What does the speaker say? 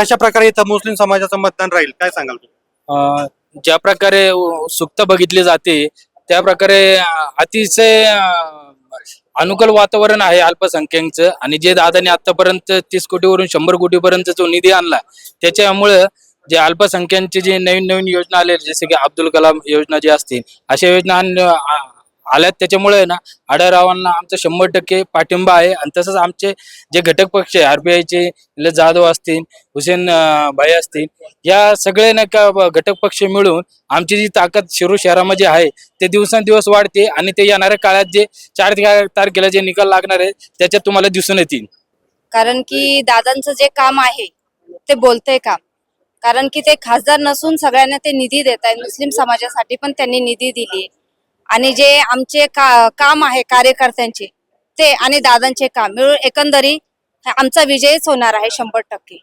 कशा प्रकारे इथं मुस्लिम समाजाचं मतदान राहील? काय सांगाल तुम्ही? अं, ज्या प्रकारे सुक्त बघितली जाते त्या प्रकारे अं, अतिशय अं, अनुकूल वातावरण आहे अल्पसंख्याकचं. आणि जे दादाने आतापर्यंत तीस कोटीवरून शंभर कोटीपर्यंत जो निधी आणला त्याच्यामुळं जे अल्पसंख्यांची जे नवीन नवीन योजना आले जसे की अब्दुल कलाम योजना जी असतील अशा योजना आण- आ- आल्यात. त्याच्यामुळे ना आढळरावांना आमचा शंभर टक्के पाठिंबा आहे. आणि तसंच आमचे जे घटक पक्ष आहे आरबीआयचे जाधव असतील हुसेन भाई असतील या सगळे ना का घटक पक्ष मिळून आमची जी ताकद शिरूर शहरामध्ये आहे ते दिवसेंदिवस वाढते आणि ते येणाऱ्या काळात जे चार तारखेला जे निकाल लागणार आहे त्याच्यात तुम्हाला दिसून येतील. कारण की दादांचं जे काम आहे ते बोलतंय काम. कारण की ते खासदार नसून सगळ्यांना ते निधी देत आहेत मुस्लिम समाजासाठी पण त्यांनी निधी दिली आणि जे आमचे का काम आहे कार्यकर्त्यांचे ते आणि दादांचे काम मिळून एकंदरी आमचा विजयच होणार आहे शंभर टक्के.